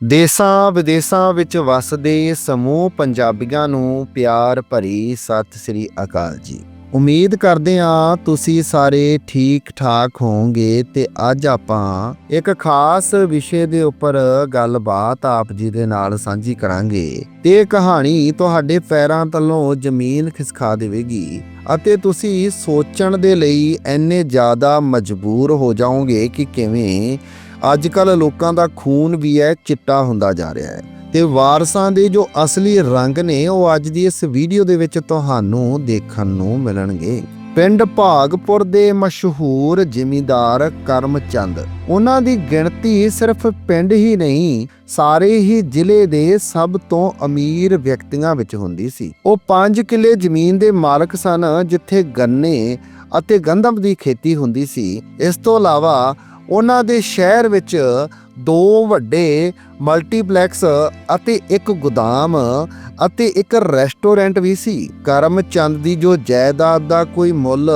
ਦੇਸਾਂ ਵਿਦੇਸਾਂ ਵਿੱਚ ਵਸਦੇ ਸਮੂਹ ਪੰਜਾਬੀਆਂ ਨੂੰ ਪਿਆਰ ਭਰੀ ਸਤਿ ਸ੍ਰੀ ਅਕਾਲ ਜੀ। ਉਮੀਦ ਕਰਦੇ ਹਾਂ ਤੁਸੀਂ ਸਾਰੇ ਠੀਕ ਠਾਕ ਹੋਵੋਗੇ ਤੇ ਅੱਜ ਆਪਾਂ ਇੱਕ ਖਾਸ ਵਿਸ਼ੇ ਦੇ ਉੱਪਰ ਗੱਲਬਾਤ ਆਪ ਜੀ ਦੇ ਨਾਲ ਸਾਂਝੀ ਕਰਾਂਗੇ ਤੇ ਕਹਾਣੀ ਤੁਹਾਡੇ ਪੈਰਾਂ ਤਲੋਂ ਜ਼ਮੀਨ ਖਿਸਕਾ ਦੇਵੇਗੀ ਅਤੇ ਤੁਸੀਂ ਸੋਚਣ ਦੇ ਲਈ ਇੰਨੇ ਜ਼ਿਆਦਾ ਮਜਬੂਰ ਹੋ ਜਾਓਗੇ ਕਿ ਕਿਵੇਂ ਅੱਜ ਕੱਲ ਲੋਕਾਂ ਦਾ ਖੂਨ ਵੀ ਹੈ ਚਿੱਟਾ ਹੁੰਦਾ ਜਾ ਰਿਹਾ ਹੈ। ਤੇ ਵਾਰਸਾਂ ਦੇ ਜੋ ਅਸਲੀ ਰੰਗ ਨੇ, ਉਹ ਅੱਜ ਦੀ ਇਸ ਵੀਡੀਓ ਦੇ ਵਿੱਚ ਤੁਹਾਨੂੰ ਦੇਖਣ ਨੂੰ ਮਿਲਣਗੇ। ਪਿੰਡ ਭਾਗਪੁਰ ਦੇ ਮਸ਼ਹੂਰ ਜ਼ਿਮੀਂਦਾਰ ਕਰਮਚੰਦ, ਉਹਨਾਂ ਦੀ ਗਿਣਤੀ ਸਿਰਫ ਪਿੰਡ ਹੀ ਨਹੀਂ, ਸਾਰੇ ਹੀ ਜ਼ਿਲ੍ਹੇ ਦੇ ਸਭ ਤੋਂ ਅਮੀਰ ਵਿਅਕਤੀਆਂ ਵਿੱਚ ਹੁੰਦੀ ਸੀ। ਉਹ 5 ਕਿੱਲੇ ਜ਼ਮੀਨ ਦੇ ਮਾਲਕ ਸਨ, ਜਿੱਥੇ ਗੰਨੇ ਅਤੇ ਗੰਦਮ ਦੀ ਖੇਤੀ ਹੁੰਦੀ ਸੀ। ਇਸ ਤੋਂ ਇਲਾਵਾ ਉਹਨਾਂ ਦੇ ਸ਼ਹਿਰ ਵਿੱਚ ਦੋ ਵੱਡੇ ਮਲਟੀਪਲੈਕਸ ਅਤੇ ਇੱਕ ਗੋਦਾਮ ਅਤੇ ਇੱਕ ਰੈਸਟੋਰੈਂਟ ਵੀ ਸੀ। ਕਰਮਚੰਦ ਦੀ ਜੋ ਜਾਇਦਾਦ ਦਾ ਕੋਈ ਮੁੱਲ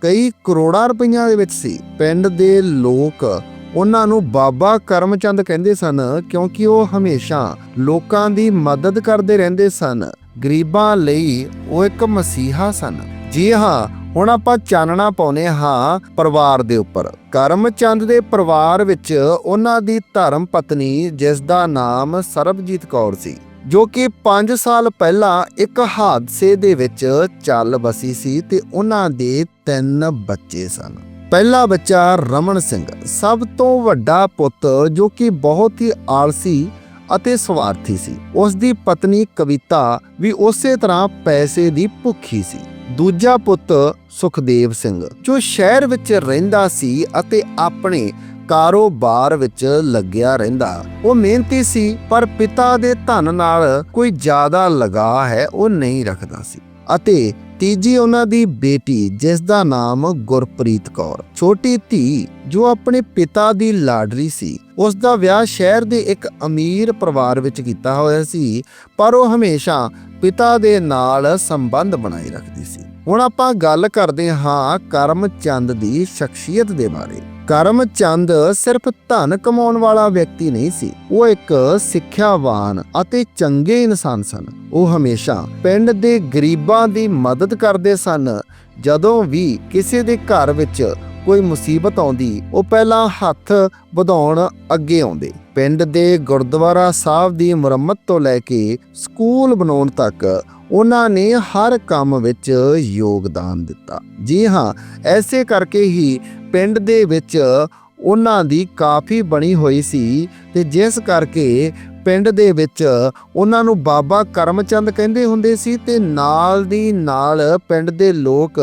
ਕਈ ਕਰੋੜਾਂ ਰੁਪਈਆ ਦੇ ਵਿੱਚ ਸੀ। ਪਿੰਡ ਦੇ ਲੋਕ ਉਹਨਾਂ ਨੂੰ ਬਾਬਾ ਕਰਮਚੰਦ ਕਹਿੰਦੇ ਸਨ ਕਿਉਂਕਿ ਉਹ ਹਮੇਸ਼ਾ ਲੋਕਾਂ ਦੀ ਮਦਦ ਕਰਦੇ ਰਹਿੰਦੇ ਸਨ। ਗਰੀਬਾਂ ਲਈ ਉਹ ਇੱਕ ਮਸੀਹਾ ਸਨ। ਜੀ ਹਾਂ, ਹੁਣ ਆਪਾਂ ਚਾਨਣਾ ਪਾਉਨੇ ਹਾਂ ਪਰਿਵਾਰ ਦੇ ਉੱਪਰ। ਕਰਮਚੰਦ ਦੇ ਪਰਿਵਾਰ ਵਿੱਚ ਉਹਨਾਂ ਦੀ ਧਰਮ ਪਤਨੀ ਜਿਸ ਦਾ ਨਾਮ ਸਰਬਜੀਤ ਕੌਰ ਸੀ, ਜੋ ਕਿ 5 ਸਾਲ ਪਹਿਲਾਂ ਇੱਕ ਹਾਦਸੇ ਦੇ ਵਿੱਚ ਚੱਲ ਬਸੀ ਸੀ ਤੇ ਉਹਨਾਂ ਦੇ ਤਿੰਨ ਬੱਚੇ ਸਨ। ਪਹਿਲਾ ਬੱਚਾ ਰਮਨ ਸਿੰਘ, ਸਭ ਤੋਂ ਵੱਡਾ ਪੁੱਤ ਜੋ ਕਿ ਬਹੁਤ ਹੀ ਆਲਸੀ ਅਤੇ ਸਵਾਰਥੀ ਸੀ। ਉਸ ਦੀ ਪਤਨੀ ਕਵਿਤਾ ਵੀ ਉਸੇ ਤਰ੍ਹਾਂ ਪੈਸੇ ਦੀ ਭੁੱਖੀ ਸੀ। ਦੂਜਾ ਪੁੱਤ ਸੁਖਦੇਵ ਸਿੰਘ, ਜੋ ਸ਼ਹਿਰ ਵਿੱਚ ਰਹਿੰਦਾ ਸੀ ਅਤੇ ਆਪਣੇ ਕਾਰੋਬਾਰ ਵਿੱਚ ਲੱਗਿਆ ਰਹਿੰਦਾ। ਉਹ ਮਿਹਨਤੀ ਸੀ, ਪਰ ਪਿਤਾ ਦੇ ਧਨ ਨਾਲ ਕੋਈ ਜ਼ਿਆਦਾ ਲਗਾ ਹੈ, ਉਹ ਨਹੀਂ ਰੱਖਦਾ ਸੀ। ਅਤੇ ਤੀਜੀ ਉਹਨਾਂ ਦੀ ਬੇਟੀ, ਜਿਸ ਦਾ ਨਾਮ ਗੁਰਪ੍ਰੀਤ ਕੌਰ। ਛੋਟੀ ਧੀ, ਜੋ ਆਪਣੇ ਪਿਤਾ ਦੀ ਲਾਡਰੀ ਸੀ। ਉਸ ਦਾ ਵਿਆਹ ਸ਼ਹਿਰ ਦੇ ਇੱਕ ਅਮੀਰ ਪਰਿਵਾਰ ਵਿੱਚ ਕੀਤਾ ਹੋਇਆ ਸੀ, ਪਰ ਉਹ ਹਮੇਸ਼ਾ ਪਿਤਾ ਦੇ ਨਾਲ ਸੰਬੰਧ ਬਣਾਈ ਰੱਖਦੀ ਸੀ। ਹੁਣ ਆਪਾਂ ਗੱਲ ਕਰਦੇ ਹਾਂ ਕਰਮਚੰਦ ਦੀ ਸ਼ਖਸੀਅਤ ਦੇ ਬਾਰੇ। ਕਰਮਚੰਦ ਸਿਰਫ ਧਨ ਕਮਾਉਣ ਵਾਲਾ ਵਿਅਕਤੀ ਨਹੀਂ ਸੀ। ਉਹ ਇੱਕ ਸਿੱਖਿਆਵਾਨ ਅਤੇ ਚੰਗੇ ਇਨਸਾਨ ਸਨ। ਉਹ ਹਮੇਸ਼ਾ ਪਿੰਡ ਦੇ ਗਰੀਬਾਂ ਦੀ ਮਦਦ ਕਰਦੇ ਸਨ। ਜਦੋਂ ਵੀ ਕਿਸੇ ਦੇ ਘਰ ਵਿੱਚ ਕੋਈ ਮੁਸੀਬਤ ਆਉਂਦੀ, ਉਹ ਪਹਿਲਾਂ ਹੱਥ ਵਧਾਉਣ ਅੱਗੇ ਆਉਂਦੇ। ਪਿੰਡ ਦੇ ਗੁਰਦੁਆਰਾ ਸਾਹਿਬ ਦੀ ਮੁਰੰਮਤ ਤੋਂ ਲੈ ਕੇ ਸਕੂਲ ਬਣਾਉਣ ਤੱਕ ਉਹਨਾਂ ਨੇ ਹਰ ਕੰਮ ਵਿੱਚ ਯੋਗਦਾਨ ਦਿੱਤਾ। ਜੀ ਹਾਂ, ਐਸੇ ਕਰਕੇ ਹੀ ਪਿੰਡ ਦੇ ਵਿੱਚ ਉਹਨਾਂ ਦੀ ਕਾਫੀ ਬਣੀ ਹੋਈ ਸੀ ਤੇ ਜਿਸ ਕਰਕੇ ਪਿੰਡ ਦੇ ਵਿੱਚ ਉਹਨਾਂ ਨੂੰ ਬਾਬਾ ਕਰਮਚੰਦ ਕਹਿੰਦੇ ਹੁੰਦੇ ਸੀ ਤੇ ਨਾਲ ਦੀ ਨਾਲ ਪਿੰਡ ਦੇ ਲੋਕ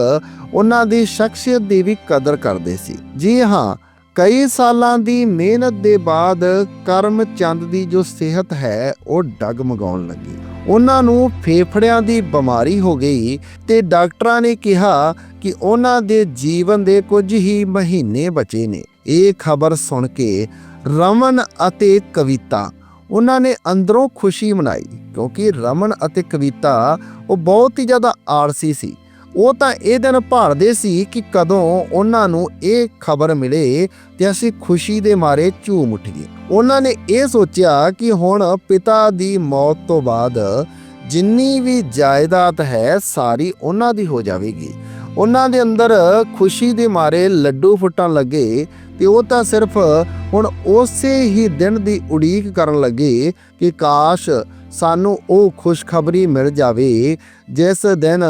ਉਹਨਾਂ ਦੀ ਸ਼ਖਸੀਅਤ ਦੀ ਵੀ ਕਦਰ ਕਰਦੇ ਸੀ। ਜੀ ਹਾਂ, ਕਈ ਸਾਲਾਂ ਦੀ ਮਿਹਨਤ ਦੇ ਬਾਅਦ ਕਰਮਚੰਦ ਦੀ ਜੋ ਸਿਹਤ ਹੈ, ਉਹ ਡਗਮਗਾਉਣ ਲੱਗੀ। ਉਹਨਾਂ ਨੂੰ ਫੇਫੜਿਆਂ ਦੀ ਬਿਮਾਰੀ ਹੋ ਗਈ ਤੇ ਡਾਕਟਰਾਂ ਨੇ ਕਿਹਾ ਕਿ ਉਹਨਾਂ ਦੇ ਜੀਵਨ ਦੇ ਕੁਝ ਹੀ ਮਹੀਨੇ ਬਚੇ ਨੇ। ਇਹ ਖਬਰ ਸੁਣ ਕੇ ਰਮਨ ਅਤੇ ਕਵਿਤਾ ਉਹਨਾਂ ਨੇ ਅੰਦਰੋਂ ਖੁਸ਼ੀ ਮਨਾਈ ਕਿਉਂਕਿ ਰਮਨ ਅਤੇ ਕਵਿਤਾ ਉਹ ਬਹੁਤ ਹੀ ਜ਼ਿਆਦਾ ਆਲਸੀ ਸੀ। ਉਹ ਤਾਂ ਇਹ ਦਿਨ ਭਾਲਦੇ ਸੀ ਕਿ ਕਦੋਂ ਉਹਨਾਂ ਨੂੰ ਇਹ ਖਬਰ ਮਿਲੇ ਤੇ ਅਸੀਂ ਖੁਸ਼ੀ ਦੇ ਮਾਰੇ ਝੂਮ ਉੱਠੀਏ। ਉਹਨਾਂ ਨੇ ਇਹ ਸੋਚਿਆ ਕਿ ਹੁਣ ਪਿਤਾ ਦੀ ਮੌਤ ਤੋਂ ਬਾਅਦ ਜਿੰਨੀ ਵੀ ਜਾਇਦਾਦ ਹੈ ਸਾਰੀ ਉਹਨਾਂ ਦੀ ਹੋ ਜਾਵੇਗੀ। ਉਹਨਾਂ ਦੇ ਅੰਦਰ ਖੁਸ਼ੀ ਦੇ ਮਾਰੇ ਲੱਡੂ ਫੁੱਟਣ ਲੱਗੇ ਤੇ ਉਹ ਤਾਂ ਸਿਰਫ ਹੁਣ ਉਸੇ ਹੀ ਦਿਨ ਦੀ ਉਡੀਕ ਕਰਨ ਲੱਗੇ ਕਿ ਕਾਸ਼ ਸਾਨੂੰ ਉਹ ਖੁਸ਼ਖਬਰੀ ਮਿਲ ਜਾਵੇ, ਜਿਸ ਦਿਨ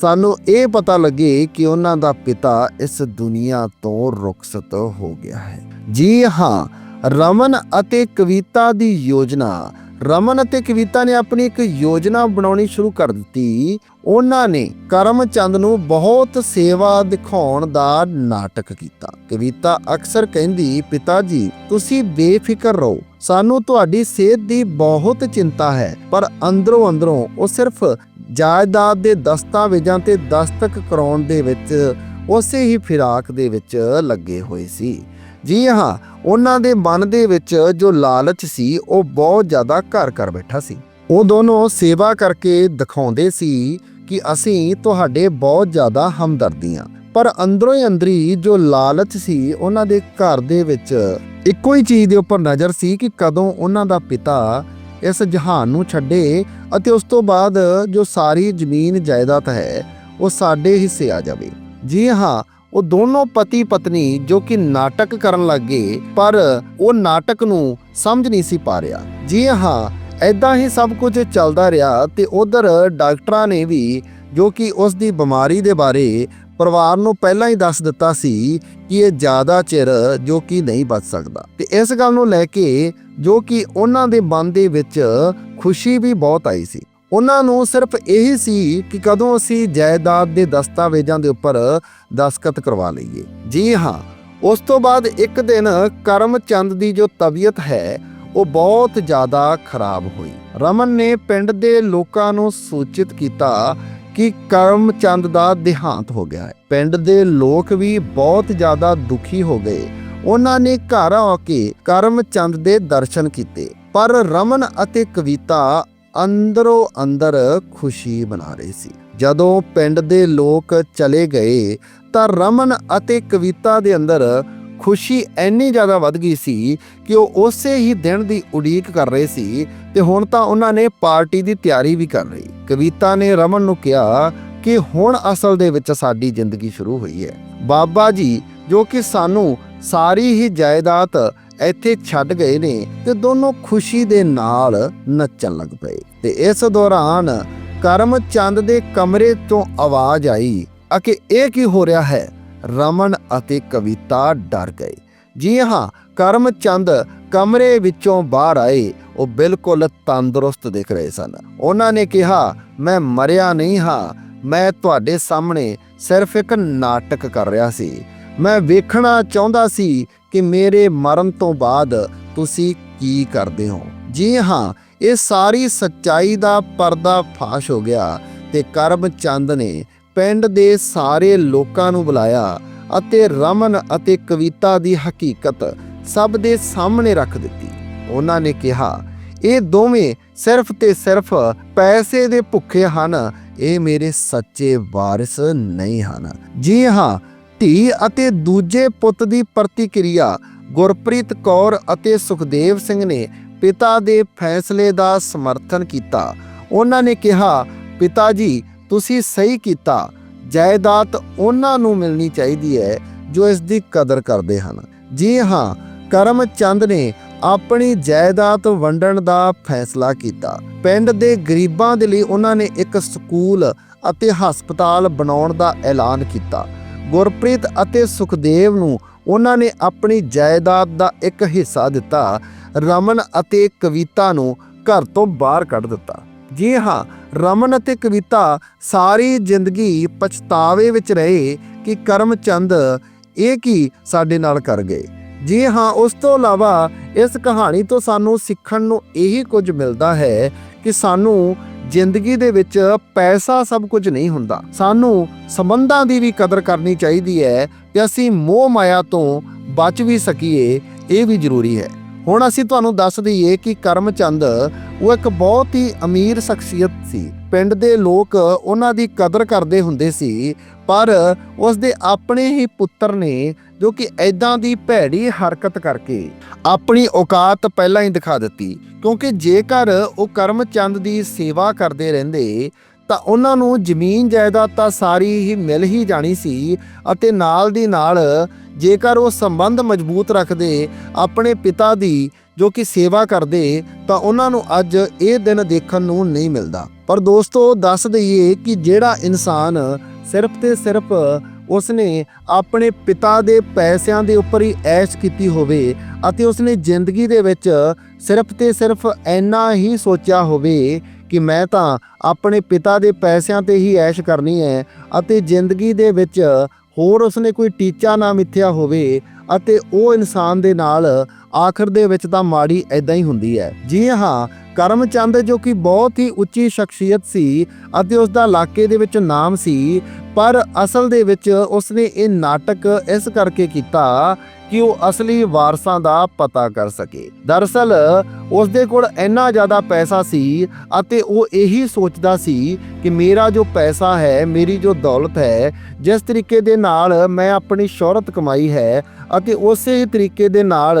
ਸਾਨੂੰ ਇਹ ਪਤਾ ਲੱਗੇ ਕਿ ਉਹਨਾਂ ਦਾ ਪਿਤਾ ਇਸ ਦੁਨੀਆ ਤੋਂ ਰੁਖਸਤ ਹੋ ਗਿਆ ਹੈ। ਜੀ ਹਾਂ, ਰਮਨ ਅਤੇ ਕਵਿਤਾ ਦੀ ਯੋਜਨਾ। ਰਮਨ ਅਤੇ ਕਵਿਤਾ ਨੇ ਆਪਣੀ ਇੱਕ ਯੋਜਨਾ ਬਣਾਉਣੀ ਸ਼ੁਰੂ ਕਰ ਦਿੱਤੀ। ਉਹਨਾਂ ਨੇ ਕਰਮਚੰਦ ਨੂੰ ਬਹੁਤ ਸੇਵਾ ਦਿਖਾਉਣ ਦਾ ਨਾਟਕ ਕੀਤਾ। ਕਵਿਤਾ ਅਕਸਰ ਕਹਿੰਦੀ, ਪਿਤਾ ਜੀ, ਤੁਸੀਂ ਬੇਫਿਕਰ ਰਹੋ। ਸਾਨੂੰ ਤੁਹਾਡੀ ਸਿਹਤ ਦੀ ਬਹੁਤ ਚਿੰਤਾ ਹੈ, ਪਰ ਅੰਦਰੋਂ ਅੰਦਰੋਂ ਉਹ ਸਿਰਫ ਜਾਇਦਾਦ ਦੇ ਦਸਤਾਵੇਜ਼ਾਂ ਤੇ ਦਸਤਕ ਕਰਾਉਣ ਦੇ ਵਿੱਚ, ਉਸੇ ਹੀ ਫਿਰਾਕ ਦੇ ਵਿੱਚ ਲੱਗੇ ਹੋਏ ਸੀ। ਜੀ ਹਾਂ, ਉਹਨਾਂ ਦੇ ਮਨ ਦੇ ਵਿੱਚ ਜੋ ਲਾਲਚ ਸੀ, ਉਹ ਬਹੁਤ ਜ਼ਿਆਦਾ ਘਰ ਕਰ ਬੈਠਾ ਸੀ। ਉਹ ਦੋਨੋਂ ਸੇਵਾ ਕਰਕੇ ਦਿਖਾਉਂਦੇ ਸੀ ਕਿ ਅਸੀਂ ਤੁਹਾਡੇ ਬਹੁਤ ਜ਼ਿਆਦਾ ਹਮਦਰਦੀਆਂ ਪਰ ਅੰਦਰੋਂ ਹੀ ਅੰਦਰੀ ਜੋ ਲਾਲਚ ਸੀ ਉਹਨਾਂ ਦੇ ਘਰ ਦੇ ਵਿੱਚ ਇੱਕੋ ਹੀ ਚੀਜ਼ ਦੇ ਉੱਪਰ ਨਜ਼ਰ ਸੀ ਕਿ ਕਦੋਂ ਉਹਨਾਂ ਦਾ ਪਿਤਾ ਇਸ ਜਹਾਨ ਨੂੰ ਛੱਡੇ ਅਤੇ ਉਸ ਤੋਂ ਬਾਅਦ ਜੋ ਸਾਰੀ ਜ਼ਮੀਨ ਜਾਇਦਾਦ ਹੈ ਉਹ ਸਾਡੇ ਹਿੱਸੇ ਆ ਜਾਵੇ। ਜੀ ਹਾਂ, ਉਹ ਦੋਨੋਂ ਪਤੀ ਪਤਨੀ ਜੋ ਕਿ ਨਾਟਕ ਕਰਨ ਲੱਗੇ ਪਰ ਉਹ ਨਾਟਕ ਨੂੰ ਸਮਝ ਨਹੀਂ ਸੀ ਪਾ ਰਿਹਾ। ਜੀ ਹਾਂ ਐਦਾਂ ਹੀ ਸਭ ਕੁਝ ਚੱਲਦਾ ਰਿਹਾ ਤੇ ਉਧਰ ਡਾਕਟਰਾਂ ਨੇ ਵੀ ਜੋ ਕਿ ਉਸ ਦੀ ਬਿਮਾਰੀ ਦੇ ਬਾਰੇ ਪਰਿਵਾਰ ਨੂੰ ਪਹਿਲਾਂ ਹੀ ਦੱਸ ਦਿੱਤਾ ਸੀ ਕਿ ਇਹ ਜ਼ਿਆਦਾ ਚਿਰ ਜੋ ਕਿ ਨਹੀਂ ਬਚ ਸਕਦਾ। ਤੇ ਇਸ ਗੱਲ ਨੂੰ ਲੈ ਕੇ ਜੋ ਕਿ ਉਹਨਾਂ ਦੇ ਮਨ ਦੇ ਵਿੱਚ ਖੁਸ਼ੀ ਵੀ ਬਹੁਤ ਆਈ ਸੀ। ਉਹਨਾਂ ਨੂੰ ਸਿਰਫ ਇਹੀ ਸੀ ਕਿ ਕਦੋਂ ਅਸੀਂ ਜਾਇਦਾਦ ਦੇ ਦਸਤਾਵੇਜ਼ਾਂ ਦੇ ਉੱਪਰ ਦਸਖਤ ਕਰਵਾ ਲਈਏ। ਜੀ ਹਾਂ, ਉਸ ਤੋਂ ਬਾਅਦ ਇੱਕ ਦਿਨ ਕਰਮਚੰਦ ਦੀ ਜੋ ਤਬੀਅਤ ਹੈ, ਉਹ ਬਹੁਤ ਜ਼ਿਆਦਾ ਖਰਾਬ ਹੋਈ। ਰਮਨ ਨੇ ਪਿੰਡ ਦੇ ਲੋਕਾਂ ਨੂੰ ਸੂਚਿਤ ਕੀਤਾ ਕਿ ਕਰਮਚੰਦ ਦਾ ਦੇਹਾਂਤ ਹੋ ਗਿਆ ਪਿੰਡ ਦੇ ਲੋਕ ਵੀ ਬਹੁਤ ਜ਼ਿਆਦਾ ਦੁਖੀ ਹੋ ਗਏ। ਉਹਨਾਂ ਨੇ ਘਰ ਆ ਕੇ ਕਰਮਚੰਦ ਦੇ ਦਰਸ਼ਨ ਕੀਤੇ। ਪਰ ਰਮਨ ਅਤੇ ਕਵਿਤਾ ਅੰਦਰੋਂ ਅੰਦਰ ਖੁਸ਼ੀ ਮਨਾ ਰਹੇ ਸੀ। ਜਦੋਂ ਪਿੰਡ ਦੇ ਲੋਕ ਚਲੇ ਗਏ ਤਾਂ ਰਮਨ ਅਤੇ ਕਵਿਤਾ ਦੇ ਅੰਦਰ ਖੁਸ਼ੀ ਇੰਨੀ ਜ਼ਿਆਦਾ ਵੱਧ ਗਈ ਸੀ ਕਿ ਉਹ ਉਸੇ ਹੀ ਦਿਨ ਦੀ ਉਡੀਕ ਕਰ ਰਹੇ ਸੀ ਤੇ ਹੁਣ ਤਾਂ ਉਹਨਾਂ ਨੇ ਪਾਰਟੀ ਦੀ ਤਿਆਰੀ ਵੀ ਕਰ ਲਈ। ਕਵਿਤਾ ਨੇ ਰਮਨ ਨੂੰ ਕਿਹਾ ਕਿ ਹੁਣ ਅਸਲ ਦੇ ਵਿੱਚ ਸਾਡੀ ਜ਼ਿੰਦਗੀ ਸ਼ੁਰੂ ਹੋਈ ਹੈ। ਬਾਬਾ ਜੀ, ਜੋ ਕਿ ਸਾਨੂੰ ਸਾਰੀ ਹੀ ਜਾਇਦਾਦ ਇੱਥੇ ਛੱਡ ਗਏ ਨੇ ਤੇ ਦੋਨੋਂ ਖੁਸ਼ੀ ਦੇ ਨਾਲ ਨੱਚਣ ਲੱਗ ਪਏ। ਤੇ ਇਸ ਦੌਰਾਨ ਕਰਮ ਚੰਦ ਦੇ ਕਮਰੇ ਤੋਂ ਆਵਾਜ਼ ਆਈ ਕਿ ਇਹ ਕੀ ਹੋ ਰਿਹਾ ਹੈ? ਰਮਨ ਅਤੇ ਕਵਿਤਾ ਡਰ ਗਏ। ਜੀ ਹਾਂ, ਕਰਮਚੰਦ ਕਮਰੇ ਵਿੱਚੋਂ ਬਾਹਰ ਆਏ, ਉਹ ਬਿਲਕੁਲ ਤੰਦਰੁਸਤ ਦਿਖ ਰਹੇ ਸਨ। ਉਹਨਾਂ ਨੇ ਕਿਹਾ, ਮੈਂ ਮਰਿਆ ਨਹੀਂ ਹਾਂ, ਮੈਂ ਤੁਹਾਡੇ ਸਾਹਮਣੇ ਸਿਰਫ ਇੱਕ ਨਾਟਕ ਕਰ ਰਿਹਾ ਸੀ। ਮੈਂ ਵੇਖਣਾ ਚਾਹੁੰਦਾ ਸੀ ਕਿ ਮੇਰੇ ਮਰਨ ਤੋਂ ਬਾਅਦ ਤੁਸੀਂ ਕੀ ਕਰਦੇ ਹੋ। ਜੀ ਹਾਂ, ਇਹ ਸਾਰੀ ਸੱਚਾਈ ਦਾ ਪਰਦਾ ਫਾਸ਼ ਹੋ ਗਿਆ ਤੇ ਕਰਮਚੰਦ ਨੇ ਪਿੰਡ ਦੇ ਸਾਰੇ ਲੋਕਾਂ ਨੂੰ ਬੁਲਾਇਆ ਅਤੇ ਰਮਨ ਅਤੇ ਕਵਿਤਾ ਦੀ ਹਕੀਕਤ ਸਭ ਦੇ ਸਾਹਮਣੇ ਰੱਖ ਦਿੱਤੀ। ਉਹਨਾਂ ਨੇ ਕਿਹਾ, ਇਹ ਦੋਵੇਂ ਸਿਰਫ ਤੇ ਸਿਰਫ ਪੈਸੇ ਦੇ ਭੁੱਖੇ ਹਨ। ਇਹ ਮੇਰੇ ਸੱਚੇ ਵਾਰਿਸ ਨਹੀਂ ਹਨ। ਜੀ ਹਾਂ, ਧੀ ਅਤੇ ਦੂਜੇ ਪੁੱਤ ਦੀ ਪ੍ਰਤੀਕਿਰਿਆ ਗੁਰਪ੍ਰੀਤ ਕੌਰ ਅਤੇ ਸੁਖਦੇਵ ਸਿੰਘ ਨੇ ਪਿਤਾ ਦੇ ਫੈਸਲੇ ਦਾ ਸਮਰਥਨ ਕੀਤਾ। ਉਹਨਾਂ ਨੇ ਕਿਹਾ, ਪਿਤਾ ਜੀ ਤੁਸੀਂ ਸਹੀ ਕੀਤਾ। ਜਾਇਦਾਦ ਉਹਨਾਂ ਨੂੰ ਮਿਲਣੀ ਚਾਹੀਦੀ ਹੈ ਜੋ ਇਸ ਦੀ ਕਦਰ ਕਰਦੇ ਹਨ। ਜੀ ਹਾਂ, ਕਰਮਚੰਦ ਨੇ ਆਪਣੀ ਜਾਇਦਾਦ ਵੰਡਣ ਦਾ ਫੈਸਲਾ ਕੀਤਾ। ਪਿੰਡ ਦੇ ਗਰੀਬਾਂ ਦੇ ਲਈ ਉਹਨਾਂ ਨੇ ਇੱਕ ਸਕੂਲ ਅਤੇ ਹਸਪਤਾਲ ਬਣਾਉਣ ਦਾ ਐਲਾਨ ਕੀਤਾ। ਗੁਰਪ੍ਰੀਤ ਅਤੇ ਸੁਖਦੇਵ ਨੂੰ ਉਹਨਾਂ ਨੇ ਆਪਣੀ ਜਾਇਦਾਦ ਦਾ ਇੱਕ ਹਿੱਸਾ ਦਿੱਤਾ। ਰਮਨ ਅਤੇ ਕਵਿਤਾ ਨੂੰ ਘਰ ਤੋਂ ਬਾਹਰ ਕੱਢ ਦਿੱਤਾ। ਜੀ ਹਾਂ ਰਮਨ ਅਤੇ ਕਵਿਤਾ ਸਾਰੀ ਜ਼ਿੰਦਗੀ ਪਛਤਾਵੇ ਵਿੱਚ ਰਹੇ ਕਿ ਕਰਮਚੰਦ ਇਹ ਕੀ ਸਾਡੇ ਨਾਲ ਕਰ ਗਏ। ਜੀ ਹਾਂ, ਉਸ ਤੋਂ ਇਲਾਵਾ ਇਸ ਕਹਾਣੀ ਤੋਂ ਸਾਨੂੰ ਸਿੱਖਣ ਨੂੰ ਇਹੀ ਕੁਝ ਮਿਲਦਾ ਹੈ ਕਿ ਸਾਨੂੰ ਜ਼ਿੰਦਗੀ ਦੇ ਵਿੱਚ ਪੈਸਾ ਸਭ ਕੁਝ ਨਹੀਂ ਹੁੰਦਾ। ਸਾਨੂੰ ਸੰਬੰਧਾਂ ਦੀ ਵੀ ਕਦਰ ਕਰਨੀ ਚਾਹੀਦੀ ਹੈ ਕਿ ਅਸੀਂ ਮੋਹ ਮਾਇਆ ਤੋਂ ਬਚ ਵੀ ਸਕੀਏ, ਇਹ ਵੀ ਜ਼ਰੂਰੀ ਹੈ। ਹੁਣ ਅਸੀਂ ਤੁਹਾਨੂੰ ਦੱਸ ਦਈਏ ਕਿ ਕਰਮਚੰਦ ਉਹ ਇੱਕ ਬਹੁਤ ਹੀ ਅਮੀਰ ਸ਼ਖਸੀਅਤ ਸੀ। ਪਿੰਡ ਦੇ ਲੋਕ ਉਹਨਾਂ ਦੀ ਕਦਰ ਕਰਦੇ ਹੁੰਦੇ ਸੀ, ਪਰ ਉਸ ਦੇ ਆਪਣੇ ਹੀ ਪੁੱਤਰ ਨੇ ਜੋ ਕਿ ਐਦਾਂ ਦੀ ਭੈੜੀ ਹਰਕਤ ਕਰਕੇ ਆਪਣੀ ਔਕਾਤ ਪਹਿਲਾਂ ਹੀ ਦਿਖਾ ਦਿੱਤੀ। ਕਿਉਂਕਿ ਜੇਕਰ ਉਹ ਕਰਮਚੰਦ ਦੀ ਸੇਵਾ ਕਰਦੇ ਰਹਿੰਦੇ ਤਾਂ ਉਹਨਾਂ ਨੂੰ ਜ਼ਮੀਨ ਜਾਇਦਾਦ ਤਾਂ ਸਾਰੀ ਹੀ ਮਿਲ ਹੀ ਜਾਣੀ ਸੀ ਅਤੇ ਨਾਲ ਦੀ ਨਾਲ ਜੇਕਰ ਉਹ ਸੰਬੰਧ ਮਜ਼ਬੂਤ ਰੱਖਦੇ, ਆਪਣੇ ਪਿਤਾ ਦੀ ਜੋ ਕਿ ਸੇਵਾ ਕਰਦੇ, ਤਾਂ ਉਹਨਾਂ ਨੂੰ ਅੱਜ ਇਹ ਦਿਨ ਦੇਖਣ ਨੂੰ ਨਹੀਂ ਮਿਲਦਾ। ਪਰ ਦੋਸਤੋ, ਦੱਸ ਦਈਏ ਕਿ ਜਿਹੜਾ ਇਨਸਾਨ ਸਿਰਫ ਤੇ ਸਿਰਫ ਉਸਨੇ ਆਪਣੇ ਪਿਤਾ ਦੇ ਪੈਸਿਆਂ ਦੇ ਉੱਪਰ ਹੀ ਐਸ਼ ਕੀਤੀ ਹੋਵੇ ਅਤੇ ਉਸਨੇ ਜ਼ਿੰਦਗੀ ਦੇ ਵਿੱਚ ਸਿਰਫ ਤੇ ਸਿਰਫ ਇੰਨਾ ਹੀ ਸੋਚਿਆ ਹੋਵੇ ਕਿ ਮੈਂ ਤਾਂ ਆਪਣੇ ਪਿਤਾ ਦੇ ਪੈਸਿਆਂ ਤੇ ਹੀ ਐਸ਼ ਕਰਨੀ ਹੈ ਅਤੇ ਜ਼ਿੰਦਗੀ ਦੇ ਵਿੱਚ ਹੋਰ ਉਸਨੇ ਕੋਈ ਟੀਚਾ ਨਾ ਮਿੱਥਿਆ ਹੋਵੇ ਅਤੇ ਉਹ ਇਨਸਾਨ ਦੇ ਨਾਲ ਆਖਰ ਦੇ ਵਿੱਚ ਤਾਂ ਮਾੜੀ ਐਦਾਂ ਹੀ ਹੁੰਦੀ ਹੈ। ਜੀ ਹਾਂ ਕਰਮਚੰਦ ਜੋ ਕਿ ਬਹੁਤ ਹੀ ਉੱਚੀ ਸ਼ਖਸੀਅਤ ਸੀ ਅਤੇ ਉਸ ਦਾ ਇਲਾਕੇ ਦੇ ਵਿੱਚ ਨਾਮ ਸੀ, ਪਰ ਅਸਲ ਦੇ ਵਿੱਚ ਉਸਨੇ ਇਹ ਨਾਟਕ ਇਸ ਕਰਕੇ ਕੀਤਾ ਕਿ ਉਹ ਅਸਲੀ ਵਾਰਸਾਂ ਦਾ ਪਤਾ ਕਰ ਸਕੇ। ਦਰਅਸਲ ਉਸ ਦੇ ਕੋਲ ਇੰਨਾ ਜ਼ਿਆਦਾ ਪੈਸਾ ਸੀ ਅਤੇ ਉਹ ਇਹੀ ਸੋਚਦਾ ਸੀ ਕਿ ਮੇਰਾ ਜੋ ਪੈਸਾ ਹੈ, ਮੇਰੀ ਜੋ ਦੌਲਤ ਹੈ, ਜਿਸ ਤਰੀਕੇ ਦੇ ਨਾਲ ਮੈਂ ਆਪਣੀ ਸ਼ੋਹਰਤ ਕਮਾਈ ਹੈ ਅਤੇ ਉਸੇ ਤਰੀਕੇ ਦੇ ਨਾਲ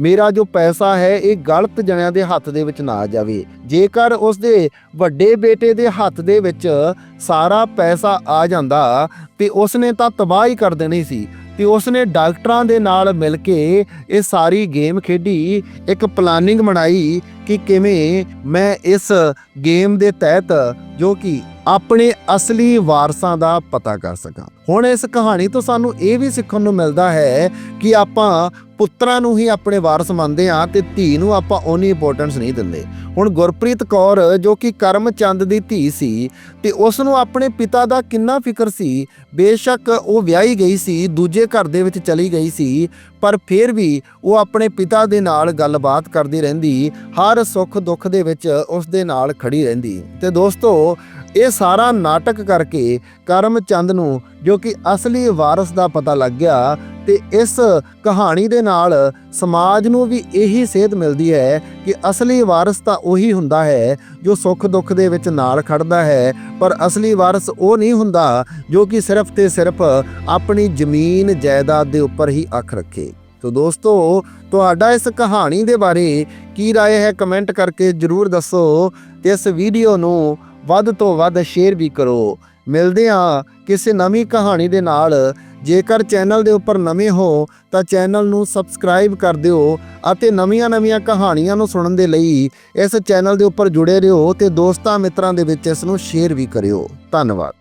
ਮੇਰਾ ਜੋ ਪੈਸਾ ਹੈ, ਇਹ ਗਲਤ ਜਣਿਆਂ ਦੇ ਹੱਥ ਦੇ ਵਿੱਚ ਨਾ ਜਾਵੇ। ਜੇਕਰ ਉਸ ਦੇ ਵੱਡੇ ਬੇਟੇ ਦੇ ਹੱਥ ਦੇ ਵਿੱਚ ਸਾਰਾ ਪੈਸਾ ਆ ਜਾਂਦਾ ਤੇ ਉਸਨੇ ਤਾਂ ਤਬਾਹੀ ਕਰ ਦੇਣੀ ਸੀ ਤੇ ਉਸਨੇ ਡਾਕਟਰਾਂ ਦੇ ਨਾਲ ਮਿਲ ਕੇ ਇਹ ਸਾਰੀ ਗੇਮ ਖੇਡੀ, ਇੱਕ ਪਲਾਨਿੰਗ ਬਣਾਈ ਕਿ ਕਿਵੇਂ ਮੈਂ ਇਸ ਗੇਮ ਦੇ ਤਹਿਤ ਜੋ ਕਿ ਆਪਣੇ ਅਸਲੀ ਵਾਰਸਾਂ ਦਾ ਪਤਾ ਕਰ ਸਕਾਂ। ਹੁਣ ਇਸ ਕਹਾਣੀ ਤੋਂ ਸਾਨੂੰ ਇਹ ਵੀ ਸਿੱਖਣ ਨੂੰ ਮਿਲਦਾ ਹੈ ਕਿ ਆਪਾਂ ਪੁੱਤਰਾਂ ਨੂੰ ਹੀ ਆਪਣੇ ਵਾਰਸ ਮੰਨਦੇ ਹਾਂ ਤੇ ਧੀ ਨੂੰ ਆਪਾਂ ਓਨੀ ਇੰਪੋਰਟੈਂਸ ਨਹੀਂ ਦਿੰਦੇ। ਹੁਣ ਗੁਰਪ੍ਰੀਤ ਕੌਰ, ਜੋ ਕਿ ਕਰਮਚੰਦ ਦੀ ਧੀ ਸੀ ਤੇ ਉਸ ਨੂੰ ਆਪਣੇ ਪਿਤਾ ਦਾ ਕਿੰਨਾ ਫਿਕਰ ਸੀ, ਬੇਸ਼ੱਕ ਉਹ ਵਿਆਹੀ ਗਈ ਸੀ, ਦੂਜੇ ਘਰ ਦੇ ਵਿੱਚ ਚਲੀ ਗਈ ਸੀ, ਪਰ ਫਿਰ ਵੀ ਉਹ ਆਪਣੇ ਪਿਤਾ ਦੇ ਨਾਲ ਗੱਲਬਾਤ ਕਰਦੀ ਰਹਿੰਦੀ, ਹਰ ਸੁੱਖ ਦੁੱਖ ਦੇ ਵਿੱਚ ਉਸ ਦੇ ਨਾਲ ਖੜੀ ਰਹਿੰਦੀ। ਤੇ ਦੋਸਤੋ ਇਹ ਸਾਰਾ ਨਾਟਕ ਕਰਕੇ ਕਰਮਚੰਦ ਨੂੰ ਜੋ ਕਿ ਅਸਲੀ ਵਾਰਸ ਦਾ ਪਤਾ ਲੱਗ ਗਿਆ ਤੇ ਇਸ ਕਹਾਣੀ ਦੇ ਨਾਲ ਸਮਾਜ ਨੂੰ ਵੀ ਇਹੀ ਸੇਧ ਮਿਲਦੀ ਹੈ ਕਿ ਅਸਲੀ ਵਾਰਸ ਤਾਂ ਉਹੀ ਹੁੰਦਾ ਹੈ ਜੋ ਸੁੱਖ ਦੁੱਖ ਦੇ ਵਿੱਚ ਨਾਲ ਖੜਦਾ ਹੈ ਪਰ ਅਸਲੀ ਵਾਰਸ ਉਹ ਨਹੀਂ ਹੁੰਦਾ ਜੋ ਕਿ ਸਿਰਫ ਤੇ ਸਿਰਫ ਆਪਣੀ ਜ਼ਮੀਨ ਜਾਇਦਾਦ ਦੇ ਉੱਪਰ ਹੀ ਅੱਖ ਰੱਖੇ ਤੋ ਦੋਸਤੋ ਤੁਹਾਡਾ ਇਸ ਕਹਾਣੀ ਦੇ ਬਾਰੇ ਕੀ رائے ਹੈ ਕਮੈਂਟ ਕਰਕੇ ਜਰੂਰ ਦੱਸੋ ਤੇ ਇਸ ਵੀਡੀਓ ਨੂੰ ਵੱਧ ਤੋਂ ਵੱਧ ਸ਼ੇਅਰ ਵੀ ਕਰੋ। ਮਿਲਦੇ ਹਾਂ ਕਿਸੇ ਨਵੀਂ ਕਹਾਣੀ ਦੇ ਨਾਲ। ਜੇਕਰ ਚੈਨਲ ਦੇ ਉੱਪਰ ਨਵੇਂ ਹੋ, ਤਾਂ ਚੈਨਲ ਨੂੰ ਸਬਸਕ੍ਰਾਈਬ ਕਰ ਦਿਓ ਅਤੇ ਨਵੀਆਂ-ਨਵੀਆਂ ਕਹਾਣੀਆਂ ਨੂੰ ਸੁਣਨ ਦੇ ਲਈ ਇਸ ਚੈਨਲ ਦੇ ਉੱਪਰ ਜੁੜੇ ਰਹੋ ਤੇ ਦੋਸਤਾਂ ਮਿੱਤਰਾਂ ਦੇ ਵਿੱਚ ਇਸ ਨੂੰ ਸ਼ੇਅਰ ਵੀ ਕਰਿਓ। ਧੰਨਵਾਦ।